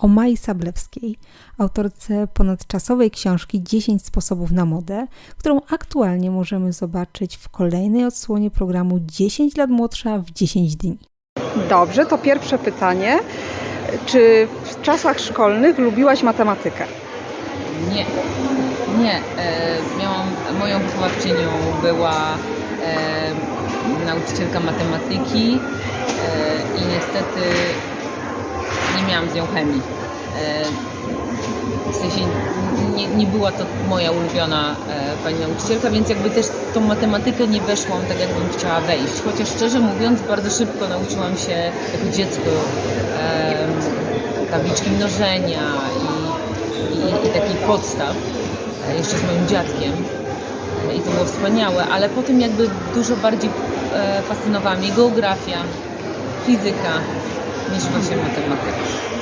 o Mai Sablewskiej, autorce ponadczasowej książki 10 sposobów na modę, którą aktualnie możemy zobaczyć w kolejnej odsłonie programu 10 lat młodsza w 10 dni. Dobrze, to pierwsze pytanie. Czy w czasach szkolnych lubiłaś matematykę? Nie, nie. E, miałam, moją wychowawczynią była e, nauczycielka matematyki e, miałam z nią chemii. E, w sensie nie, nie była to moja ulubiona e, pani nauczycielka, więc jakby też tą matematykę nie weszłam tak, jakbym chciała wejść. Chociaż szczerze mówiąc, bardzo szybko nauczyłam się jako dziecko tabliczki mnożenia i, i, i takich podstaw, e, jeszcze z moim dziadkiem. I to było wspaniałe, ale potem jakby dużo bardziej fascynowała mnie geografia, fizyka niż właśnie matematyka.